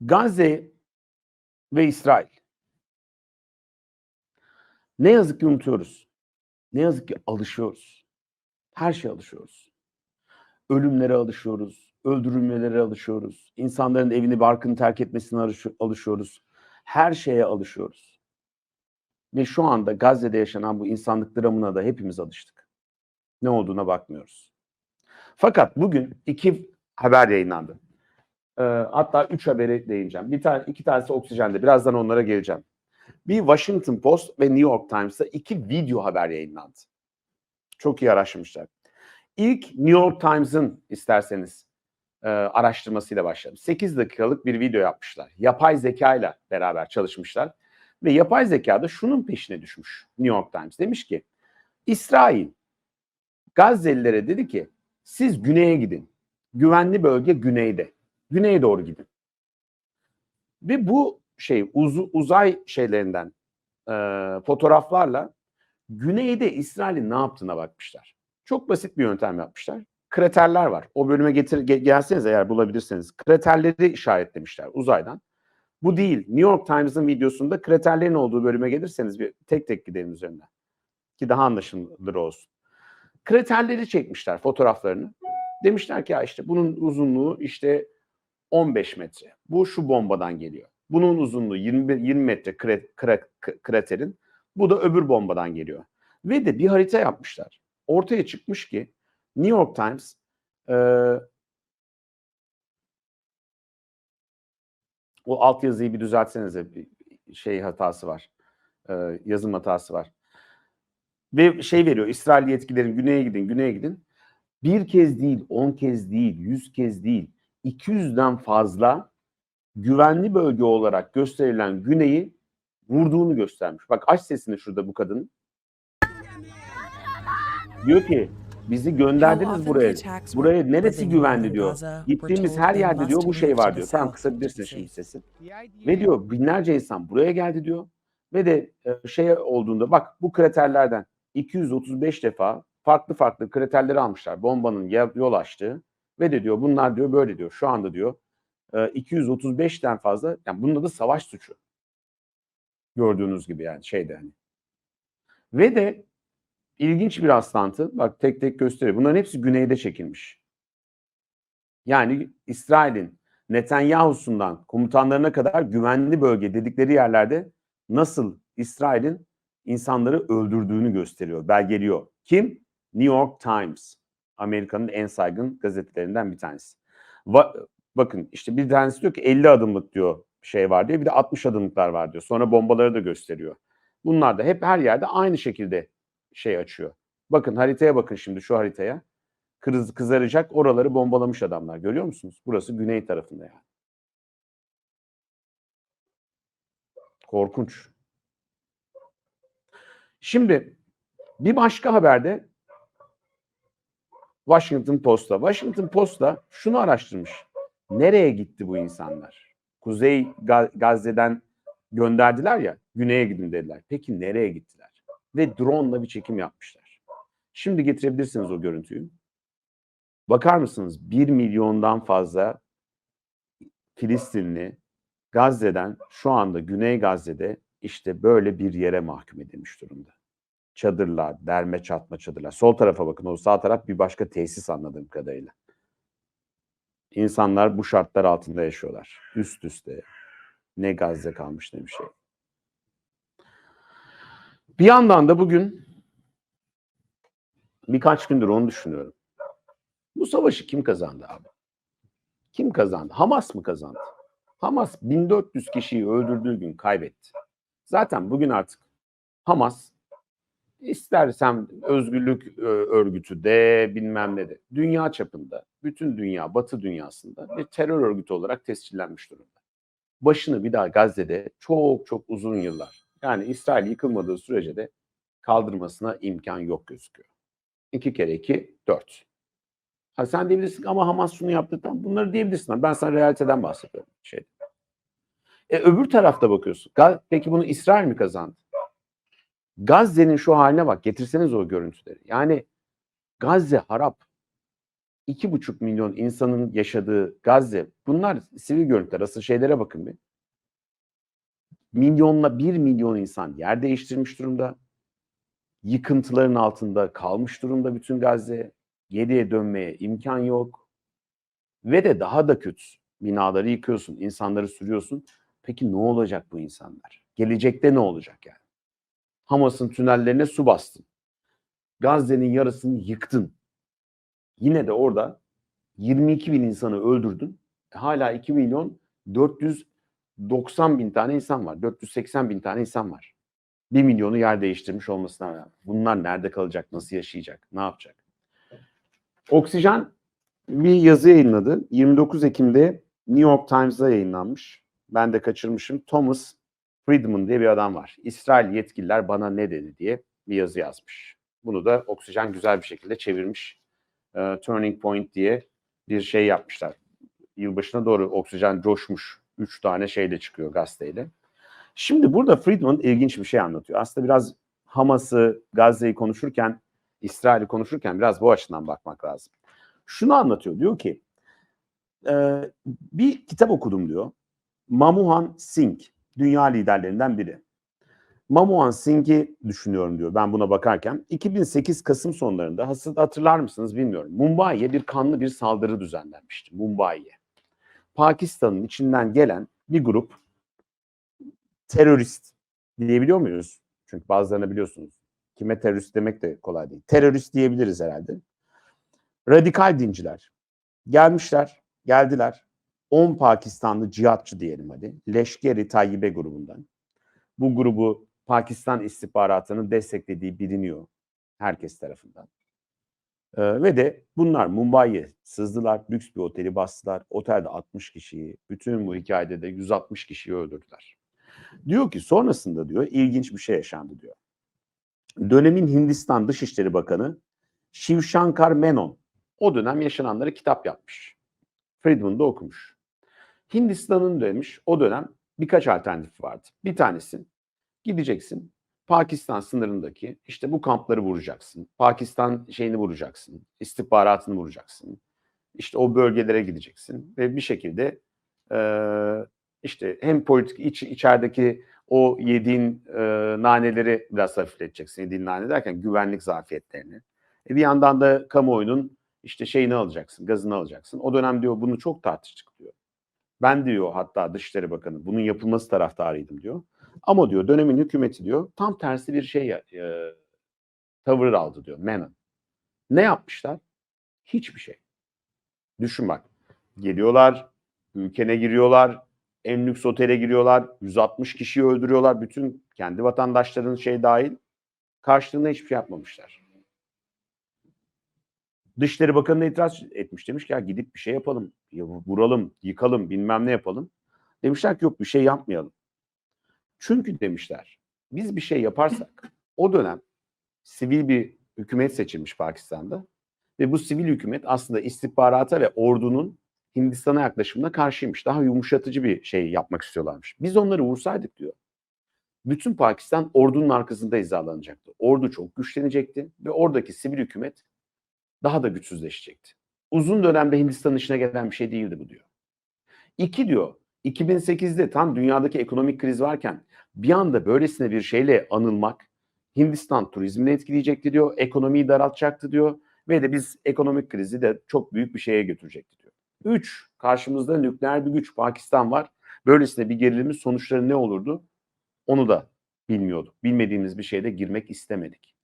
Gazze ve İsrail. Ne yazık ki unutuyoruz. Ne yazık ki alışıyoruz. Her şeye alışıyoruz. Ölümlere alışıyoruz. Öldürülmelere alışıyoruz. İnsanların evini barkını terk etmesine alış- alışıyoruz. Her şeye alışıyoruz. Ve şu anda Gazze'de yaşanan bu insanlık dramına da hepimiz alıştık. Ne olduğuna bakmıyoruz. Fakat bugün iki haber yayınlandı. Ee, hatta üç haberi değineceğim. Bir tane, iki tanesi oksijende. Birazdan onlara geleceğim. Bir Washington Post ve New York Times'ta iki video haber yayınlandı. Çok iyi araştırmışlar. İlk New York Times'ın isterseniz e, araştırmasıyla başladım. 8 dakikalık bir video yapmışlar. Yapay zeka ile beraber çalışmışlar. Ve yapay zeka da şunun peşine düşmüş New York Times. Demiş ki İsrail Gazze'lilere dedi ki siz güneye gidin. Güvenli bölge güneyde. Güneye doğru gidin. Ve bu şey uzu, uzay şeylerinden e, fotoğraflarla güneyde İsrail'in ne yaptığına bakmışlar. Çok basit bir yöntem yapmışlar. Kraterler var. O bölüme getir ge- gelseniz eğer bulabilirseniz kraterleri işaretlemişler uzaydan. Bu değil. New York Times'ın videosunda kraterlerin olduğu bölüme gelirseniz bir tek tek gidelim üzerinden. Ki daha anlaşılır olsun. Kraterleri çekmişler fotoğraflarını. Demişler ki ya işte bunun uzunluğu işte 15 metre. Bu şu bombadan geliyor. Bunun uzunluğu 20, 20 metre kre- kra- k- kraterin. Bu da öbür bombadan geliyor. Ve de bir harita yapmışlar. Ortaya çıkmış ki New York Times e, o altyazıyı bir düzeltsenize bir şey hatası var. E, yazım hatası var. Ve şey veriyor İsrail yetkililerin güneye gidin güneye gidin. Bir kez değil, on kez değil, yüz kez değil, 200'den fazla güvenli bölge olarak gösterilen güneyi vurduğunu göstermiş. Bak aç sesini şurada bu kadın. Diyor ki bizi gönderdiniz buraya. Buraya neresi güvenli diyor. Gittiğimiz her yerde diyor bu şey var diyor. Tamam kısabilirsin şimdi sesi. Ve diyor binlerce insan buraya geldi diyor. Ve de e, şey olduğunda bak bu kraterlerden 235 defa farklı farklı kraterleri almışlar. Bombanın yol açtığı ve de diyor bunlar diyor böyle diyor. Şu anda diyor e, 235'ten fazla yani bunda da savaş suçu. Gördüğünüz gibi yani şeyde hani. Ve de ilginç bir rastlantı. Bak tek tek gösteriyor. Bunların hepsi güneyde çekilmiş. Yani İsrail'in Netanyahu'sundan komutanlarına kadar güvenli bölge dedikleri yerlerde nasıl İsrail'in insanları öldürdüğünü gösteriyor, belgeliyor. Kim? New York Times. Amerika'nın en saygın gazetelerinden bir tanesi. Va- bakın işte bir tanesi diyor ki 50 adımlık diyor şey var diyor. Bir de 60 adımlıklar var diyor. Sonra bombaları da gösteriyor. Bunlar da hep her yerde aynı şekilde şey açıyor. Bakın haritaya bakın şimdi şu haritaya. Kız, kızaracak oraları bombalamış adamlar. Görüyor musunuz? Burası güney tarafında yani. Korkunç. Şimdi bir başka haberde Washington Post'ta. Washington Post'ta şunu araştırmış. Nereye gitti bu insanlar? Kuzey Ga- Gazze'den gönderdiler ya, güneye gidin dediler. Peki nereye gittiler? Ve drone'la bir çekim yapmışlar. Şimdi getirebilirsiniz o görüntüyü. Bakar mısınız? 1 milyondan fazla Filistinli Gazze'den şu anda Güney Gazze'de işte böyle bir yere mahkum edilmiş durumda. Çadırlar, derme çatma çadırlar. Sol tarafa bakın. O sağ taraf bir başka tesis anladığım kadarıyla. İnsanlar bu şartlar altında yaşıyorlar. Üst üste. Ne Gazze kalmış ne bir şey. Bir yandan da bugün birkaç gündür onu düşünüyorum. Bu savaşı kim kazandı abi? Kim kazandı? Hamas mı kazandı? Hamas 1400 kişiyi öldürdüğü gün kaybetti. Zaten bugün artık Hamas istersem özgürlük e, örgütü de bilmem ne de dünya çapında bütün dünya batı dünyasında bir terör örgütü olarak tescillenmiş durumda. Başını bir daha Gazze'de çok çok uzun yıllar yani İsrail yıkılmadığı sürece de kaldırmasına imkan yok gözüküyor. İki kere iki dört. Ha sen diyebilirsin ama Hamas şunu yaptı. Tamam, bunları diyebilirsin. Ben sana realiteden bahsediyorum. Şey. E, öbür tarafta bakıyorsun. Peki bunu İsrail mi kazandı? Gazze'nin şu haline bak. Getirseniz o görüntüleri. Yani Gazze harap. 2,5 milyon insanın yaşadığı Gazze bunlar sivil görüntüler. Asıl şeylere bakın bir. Milyonla bir milyon insan yer değiştirmiş durumda. Yıkıntıların altında kalmış durumda bütün Gazze. Geriye dönmeye imkan yok. Ve de daha da kötü. Binaları yıkıyorsun, insanları sürüyorsun. Peki ne olacak bu insanlar? Gelecekte ne olacak yani? Hamas'ın tünellerine su bastın. Gazze'nin yarısını yıktın. Yine de orada 22 bin insanı öldürdün. Hala 2 milyon 490 bin tane insan var. 480 bin tane insan var. 1 milyonu yer değiştirmiş olmasına rağmen. Bunlar nerede kalacak, nasıl yaşayacak, ne yapacak? Oksijen bir yazı yayınladı. 29 Ekim'de New York Times'da yayınlanmış. Ben de kaçırmışım. Thomas Friedman diye bir adam var. İsrail yetkililer bana ne dedi diye bir yazı yazmış. Bunu da Oksijen güzel bir şekilde çevirmiş. Ee, Turning Point diye bir şey yapmışlar. Yılbaşına doğru Oksijen coşmuş. Üç tane şeyle çıkıyor gazeteyle. Şimdi burada Friedman ilginç bir şey anlatıyor. Aslında biraz Hamas'ı, Gazze'yi konuşurken, İsrail'i konuşurken biraz bu açıdan bakmak lazım. Şunu anlatıyor. Diyor ki e, bir kitap okudum diyor. Mamuhan Singh, dünya liderlerinden biri. Mamuhan Singh'i düşünüyorum diyor ben buna bakarken. 2008 Kasım sonlarında hatırlar mısınız bilmiyorum. Mumbai'ye bir kanlı bir saldırı düzenlenmişti. Mumbai'ye. Pakistan'ın içinden gelen bir grup terörist diyebiliyor muyuz? Çünkü bazılarını biliyorsunuz. Kime terörist demek de kolay değil. Terörist diyebiliriz herhalde. Radikal dinciler. Gelmişler, geldiler. 10 Pakistanlı cihatçı diyelim hadi. Leşkeri Tayyibe grubundan. Bu grubu Pakistan istihbaratının desteklediği biliniyor herkes tarafından. Ee, ve de bunlar Mumbai'ye sızdılar, lüks bir oteli bastılar. Otelde 60 kişiyi, bütün bu hikayede de 160 kişiyi öldürdüler. Diyor ki sonrasında diyor ilginç bir şey yaşandı diyor. Dönemin Hindistan Dışişleri Bakanı Shiv Shankar Menon o dönem yaşananları kitap yapmış. Friedman da okumuş. Hindistan'ın demiş o dönem birkaç alternatif vardı. Bir tanesi gideceksin Pakistan sınırındaki işte bu kampları vuracaksın. Pakistan şeyini vuracaksın. istihbaratını vuracaksın. İşte o bölgelere gideceksin ve bir şekilde e, işte hem politik iç, içerideki o yediğin e, naneleri biraz hafifleteceksin. Yediğin nane derken güvenlik zafiyetlerini. E, bir yandan da kamuoyunun işte şeyini alacaksın, gazını alacaksın. O dönem diyor bunu çok tartıştık diyor. Ben diyor hatta Dışişleri Bakanı bunun yapılması taraftarıydım diyor. Ama diyor dönemin hükümeti diyor tam tersi bir şey e, tavır aldı diyor Menon. Ne yapmışlar? Hiçbir şey. Düşün bak. Geliyorlar, ülkene giriyorlar, en lüks otele giriyorlar, 160 kişiyi öldürüyorlar. Bütün kendi vatandaşlarının şey dahil. Karşılığında hiçbir şey yapmamışlar. Dışişleri Bakanı'na itiraz etmiş. Demiş ki ya gidip bir şey yapalım. Ya vuralım, yıkalım, bilmem ne yapalım. Demişler ki yok bir şey yapmayalım. Çünkü demişler biz bir şey yaparsak o dönem sivil bir hükümet seçilmiş Pakistan'da ve bu sivil hükümet aslında istihbarata ve ordunun Hindistan'a yaklaşımına karşıymış. Daha yumuşatıcı bir şey yapmak istiyorlarmış. Biz onları vursaydık diyor. Bütün Pakistan ordunun arkasında hizalanacaktı. Ordu çok güçlenecekti ve oradaki sivil hükümet daha da güçsüzleşecekti. Uzun dönemde Hindistan'ın işine gelen bir şey değildi bu diyor. İki diyor, 2008'de tam dünyadaki ekonomik kriz varken bir anda böylesine bir şeyle anılmak Hindistan turizmini etkileyecekti diyor, ekonomiyi daraltacaktı diyor ve de biz ekonomik krizi de çok büyük bir şeye götürecekti diyor. Üç, karşımızda nükleer bir güç Pakistan var. Böylesine bir gerilimin sonuçları ne olurdu? Onu da bilmiyorduk. Bilmediğimiz bir şeyde girmek istemedik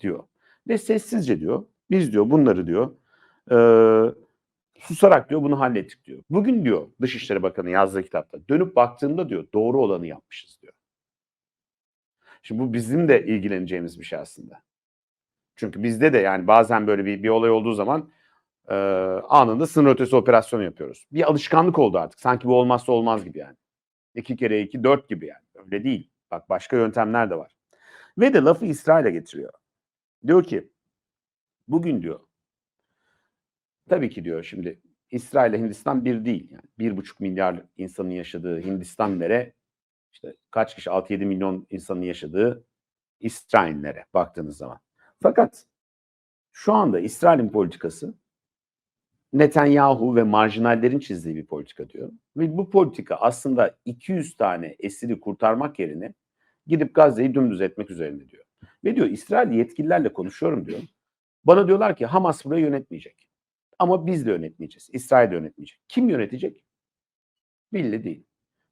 diyor. Ve sessizce diyor, biz diyor bunları diyor, e, susarak diyor bunu hallettik diyor. Bugün diyor Dışişleri Bakanı yazdığı kitapta dönüp baktığımda diyor doğru olanı yapmışız diyor. Şimdi bu bizim de ilgileneceğimiz bir şey aslında. Çünkü bizde de yani bazen böyle bir, bir olay olduğu zaman e, anında sınır ötesi operasyon yapıyoruz. Bir alışkanlık oldu artık. Sanki bu olmazsa olmaz gibi yani. İki kere iki dört gibi yani. Öyle değil. Bak başka yöntemler de var. Ve de lafı İsrail'e getiriyor. Diyor ki bugün diyor tabii ki diyor şimdi İsrail ile Hindistan bir değil. Yani bir buçuk milyar insanın yaşadığı Hindistanlere işte kaç kişi 6-7 milyon insanın yaşadığı İsraillere baktığınız zaman. Fakat şu anda İsrail'in politikası Netanyahu ve marjinallerin çizdiği bir politika diyor. Ve bu politika aslında 200 tane esiri kurtarmak yerine gidip Gazze'yi dümdüz etmek üzerine diyor. Ve diyor İsrail yetkililerle konuşuyorum diyor. Bana diyorlar ki Hamas burayı yönetmeyecek. Ama biz de yönetmeyeceğiz. İsrail de yönetmeyecek. Kim yönetecek? Belli değil.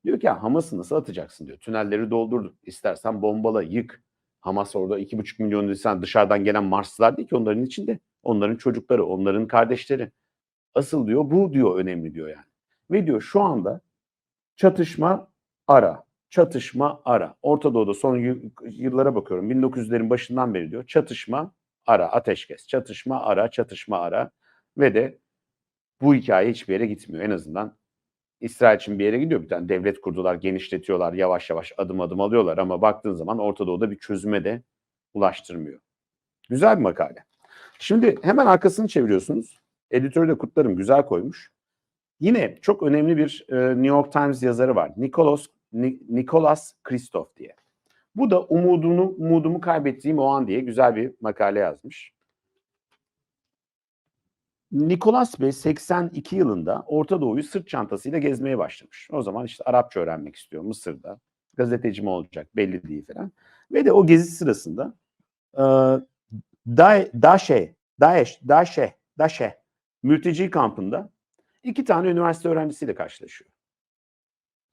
Diyor ki Hamas'ı nasıl atacaksın diyor. Tünelleri doldurduk. İstersen bombala, yık. Hamas orada iki buçuk milyon insan dışarıdan gelen Marslılar değil ki onların içinde. Onların çocukları, onların kardeşleri. Asıl diyor bu diyor önemli diyor yani. Ve diyor şu anda çatışma ara, çatışma ara. Orta Doğu'da son yıllara bakıyorum. 1900'lerin başından beri diyor çatışma ara, ateşkes, çatışma ara, çatışma ara. Ve de bu hikaye hiçbir yere gitmiyor. En azından İsrail için bir yere gidiyor. Bir tane devlet kurdular, genişletiyorlar, yavaş yavaş adım adım alıyorlar. Ama baktığın zaman Orta Doğu'da bir çözüme de ulaştırmıyor. Güzel bir makale. Şimdi hemen arkasını çeviriyorsunuz. Editörü de kutlarım, güzel koymuş. Yine çok önemli bir e, New York Times yazarı var. Nicholas, Ni- Nicholas Kristof diye. Bu da umudunu, umudumu kaybettiğim o an diye güzel bir makale yazmış. Nicholas Bey 82 yılında Orta Doğu'yu sırt çantasıyla gezmeye başlamış. O zaman işte Arapça öğrenmek istiyor Mısır'da. Gazeteci mi olacak belli değil falan. Ve de o gezi sırasında e, Da- Daşe, Daesh, Daşe, Daşe mülteci kampında iki tane üniversite öğrencisiyle karşılaşıyor.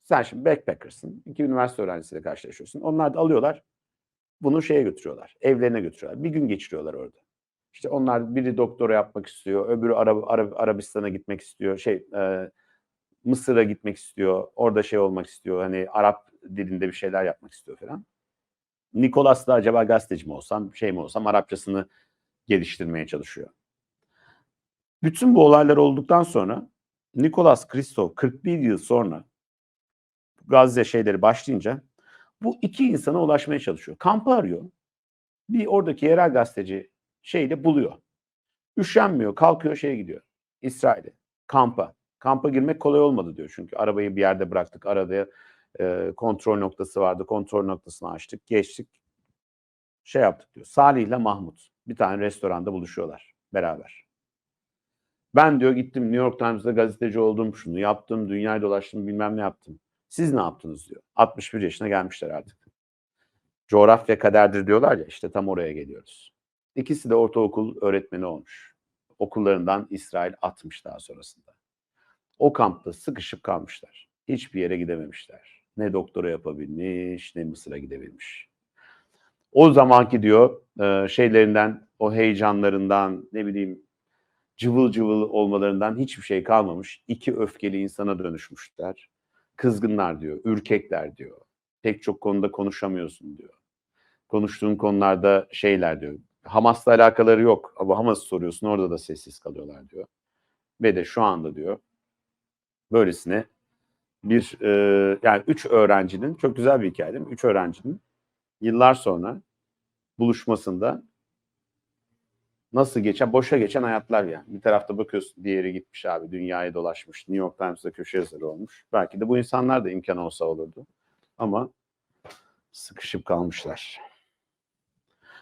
Sen şimdi backpackersın. iki üniversite öğrencisiyle karşılaşıyorsun. Onlar da alıyorlar. Bunu şeye götürüyorlar. Evlerine götürüyorlar. Bir gün geçiriyorlar orada. İşte onlar biri doktora yapmak istiyor. Öbürü Arab, Arab, Arabistan'a gitmek istiyor. Şey e, Mısır'a gitmek istiyor. Orada şey olmak istiyor. Hani Arap dilinde bir şeyler yapmak istiyor falan. Nikolas da acaba gazeteci mi olsam, şey mi olsam Arapçasını geliştirmeye çalışıyor. Bütün bu olaylar olduktan sonra Nikolas Kristof 41 yıl sonra Gazze şeyleri başlayınca bu iki insana ulaşmaya çalışıyor. Kampı arıyor. Bir oradaki yerel gazeteci şeyle buluyor. Üşenmiyor, kalkıyor şeye gidiyor. İsrail'e, kampa. Kampa girmek kolay olmadı diyor. Çünkü arabayı bir yerde bıraktık. Arada e, kontrol noktası vardı. Kontrol noktasını açtık, geçtik. Şey yaptık diyor. Salih ile Mahmut bir tane restoranda buluşuyorlar beraber. Ben diyor gittim New York Times'da gazeteci oldum, şunu yaptım, dünyayı dolaştım, bilmem ne yaptım. Siz ne yaptınız diyor. 61 yaşına gelmişler artık. Coğrafya kaderdir diyorlar ya işte tam oraya geliyoruz. İkisi de ortaokul öğretmeni olmuş. Okullarından İsrail atmış daha sonrasında. O kampta sıkışıp kalmışlar. Hiçbir yere gidememişler. Ne doktora yapabilmiş, ne Mısır'a gidebilmiş. O zamanki diyor e, şeylerinden, o heyecanlarından, ne bileyim cıvıl cıvıl olmalarından hiçbir şey kalmamış. İki öfkeli insana dönüşmüşler. Kızgınlar diyor, ürkekler diyor. Pek çok konuda konuşamıyorsun diyor. Konuştuğun konularda şeyler diyor. Hamas'la alakaları yok. Ama Hamas'ı soruyorsun orada da sessiz kalıyorlar diyor. Ve de şu anda diyor böylesine bir e, yani üç öğrencinin çok güzel bir hikaye değil mi? Üç öğrencinin yıllar sonra buluşmasında nasıl geçen, boşa geçen hayatlar yani. Bir tarafta bakıyorsun diğeri gitmiş abi dünyayı dolaşmış. New York Times'da köşe yazarı olmuş. Belki de bu insanlar da imkan olsa olurdu. Ama sıkışıp kalmışlar.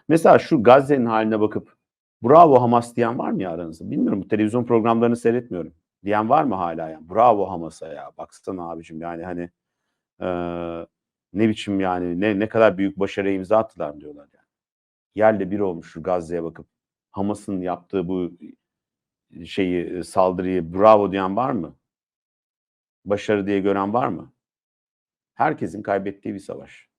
Mesela şu Gazze'nin haline bakıp bravo Hamas diyen var mı ya aranızda? Bilmiyorum televizyon programlarını seyretmiyorum. Diyen var mı hala ya? Bravo Hamas'a ya. Baksana abicim yani hani eee, ne biçim yani ne ne kadar büyük başarıya imza attılar diyorlar yani. Yerle bir olmuş şu Gazze'ye bakıp Hamas'ın yaptığı bu şeyi saldırıyı bravo diyen var mı? Başarı diye gören var mı? Herkesin kaybettiği bir savaş.